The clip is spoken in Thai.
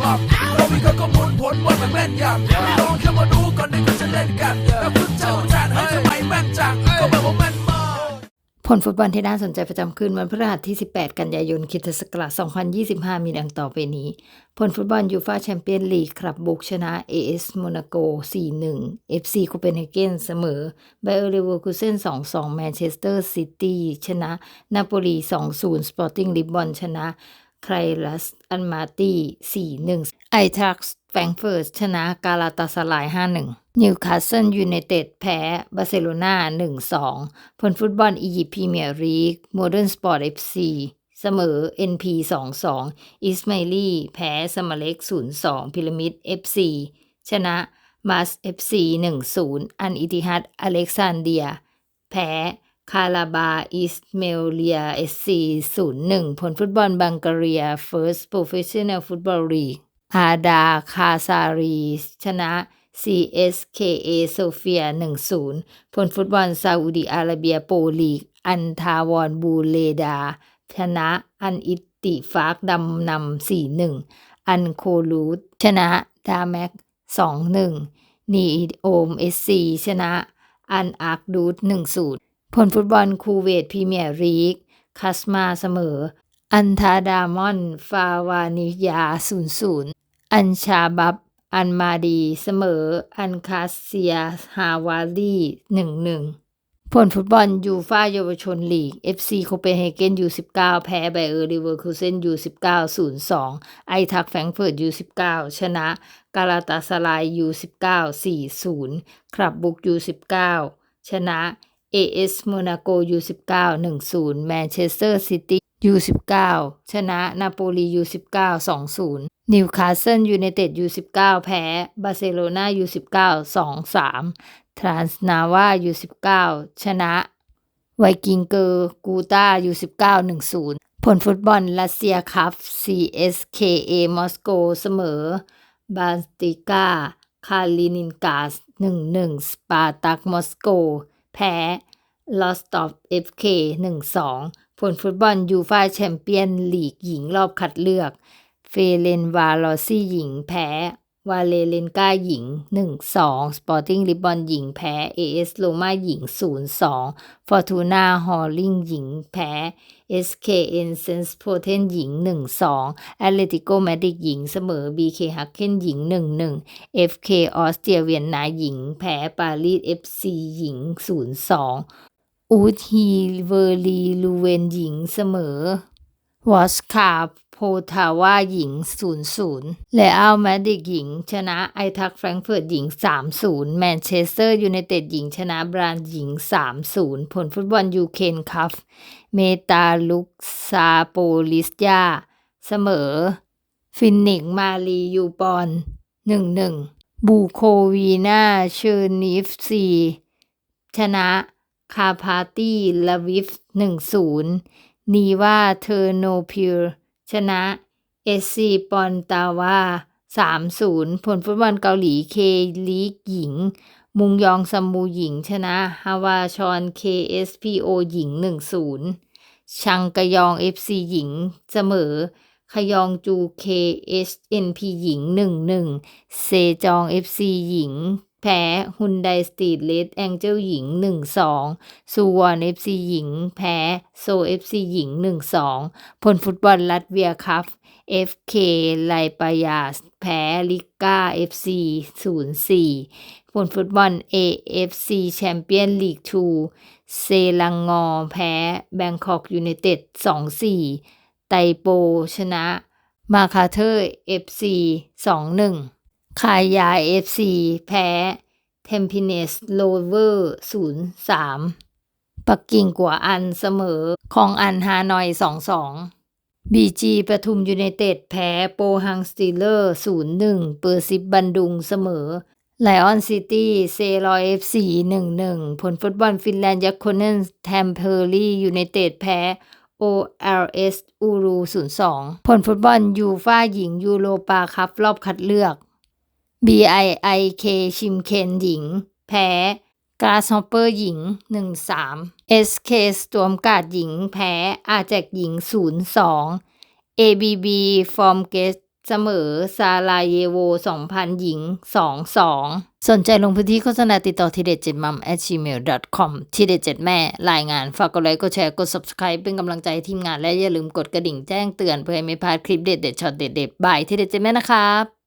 หลับเรามีก็ข้อมูลผลว่ามันแม่นยำไม่ลองแค่มาดูก่อนที่เขาจะเล่นกันแล้วคุณเจ้าจานให้ทำไมแม่นจังก็แบบว่าแม่นมากผลฟุตบอลที่น่าสนใจประจำคืนวันพฤหัสที่ 18 กันยายนคริสตศักราช2025 มีดังต่อไปนี้ ผลฟุตบอลยูฟาแชมเปี้ยนลีกครับบุกชนะ AS โมนาโก 4-1 FC โคเปนเฮเกนเสมอไบเออร์เลเวอร์คูเซน2-2 แมนเชสเตอร์ซิตี้ชนะ นาโปลี 2-0 สปอร์ติ้งลิบบอนชนะ ไครลัสอันมาตี้4-1ไอทักแฟรงเฟิร์ตชนะกาลาตาสลาย5-1นิวคาสเซิลยูไนเต็ดแพ้บาร์เซโลนา1-2ผลฟุตบอลอียิปต์พรีเมียร์ลีกโมเดิร์นสปอร์ต FC เสมอ NP 2-2อิสมาอิลีแพ้สมาเล็ก0-2พิรามิด FC ชนะมาส FC 1-0อันอิติฮัดอเล็กซานเดีย แพ้ คาราบาอิสเมเลียเอสซีศูนย์หนึ่งผลฟุตบอลบังการีย First Professional Football League อาดาคาซารี ชนะ CSKA โซเฟีย 1-0 ผลฟุตบอลซาอุดิอาระเบียโปลีก อันทาวอนบูเลดา ชนะอันอิติฟากดำนำ 4-1 อันโคลูดชนะดาแม็ก 2-1 นีโอมเอสซีชนะ อันอาร์คดูด1-0 ผลฟุตบอลคูเวตพรีเมียร์ลีกคัสมาเสมอ อันทาดามอน ฟาวานิยา 0-0 อันชาบับ อันมาดีเสมอ อันคาเซีย ฮาวาลี1-1 ผลฟุตบอลยูฟาเยาวชนลีก FC โคเปนเฮเกนยู19แพ้ไบเออร์ลิเวอร์คูเซนยู19 0-2 ไอทักแฟงเฟิร์ตยู19ชนะกาลาตาสลายยู19 4-0คลับบุกยู19ชนะ AS โมนาโกยู19 1-0แมนเชสเตอร์ซิตี้ยู19 ชนะนาโปลียู19 2-0 นิวคาสเซิลยูไนเต็ดยู19 แพ้บาร์เซโลนายู19 2-3 ทรานส์นาวายู19 ชนะไวกิงเกอร์กูต้ายู19 1-0 ผลฟุตบอลรัสเซียคัพ CSKA มอสโกเสมอบาสติกาคาลินินกาส 1-1 สปาร์ตักมอสโก แพ้ ลอสตอฟ FK 1-2ผลฟุตบอลยูฟาแชมเปี้ยนลีกหญิงรอบคัดเลือก เฟเรนวาลอซี่หญิงแพ้ วาเลเลนกาหญิง 1-2 สปอร์ติ้งลิบบอนหญิงแพ้ AS โรมาหญิง 0-2 ฟอร์ตูนาฮอลลิงหญิงแพ้ SKN เซนส์โพเทนหญิง 1-2แอตเลติโกแมดริดหญิงเสมอ BK ฮักเคนหญิง 1-1 FK ออสเตรียเวียนนาหญิง แพ้ปารีส FC หญิง 0-2 อูทีเวอร์ลีลูเวนหญิงเสมอวอสคาโพทาวาหญิง 0-0 และอัลมาดริดหญิง ชนะไอทักแฟรงเฟิร์ตหญิง 3-0 แมนเชสเตอร์ยูไนเต็ดหญิงชนะบรานหญิง 3-0 ผลฟุตบอลยูเคนคัพเมตาลุกซาโปลิสยาเสมอ ฟินนิกมารียูปอน 1-1 บูโควีนาเชอร์นิฟซี ชนะ คาพาตี้ลาวิฟ1-0นีว่าเทอร์โนพิลชนะ เอสซีปอนตาวา3-0ผลฟุตบอลเกาหลีเคลีกหญิง มุงยองซัมมูหญิงชนะฮาวาชอน KSPO หญิง1-0ชังกะยอง FC หญิงเสมอขยองจู KSNP หญิง1-1เซจอง FC หญิง แพ้ฮุนไดสตรีทเลดแองเจิลหญิง 1-2ซูวอน FC หญิง แพ้โซ FC หญิง 1-2 ผลฟุตบอลลัตเวียคัพ FK ไลปายาสแพ้ลิก้า FC 0-4ผลฟุตบอล AFC แชมเปี้ยนลีก2เซลังงอ แพ้แบงคอกยูไนเต็ด2-4ไตโปชนะมาคาเทอร์ FC 2-1 คายา FC แพ้เทมพิเนสโลเวอร์0-3ปักกิ่งกัวอันเสมอของอันฮานอย2-2บีจีปทุมยูไนเต็ดแพ้โปฮังสตีเลอร์0-1เปอร์ซิบบันดุงเสมอไลออนซิตี้เซรอยเอฟซีหนึ่งหนึ่งผลฟุตบอลฟินแลนด์ยักษ์โคเนนแทมเพอร์ลี่ยูไนเต็ดแพ้ OLS อูรู02 ผลฟุตบอลยูฟ่าหญิงยูโรปาคัพรอบคัดเลือก BIIK ชิมเคนหญิง แพ้ กราสฮอปเปอร์หญิง 1-3 SK สตวมการ์ดหญิง แพ้ อาแจกหญิง 0-2 ABB ฟอร์มเกสเเสมอ ซาลาเยโว 2,000 หญิง 2-2 สนใจลงพื้นที่โฆษณาติดต่อทีเด็ด7 m ม at gmail.com ทีเด็ด7แม่ รายงาน ฝากกดไลค์ กดแชร์ กด subscribe เป็นกำลังใจให้ทีมงานและอย่าลืมกดกระดิ่งแจ้งเตือนเพื่อให้ไม่พลาดคลิปเด็ดๆช็อตเด็ดๆบายทีเด็ด7แม่นะครับ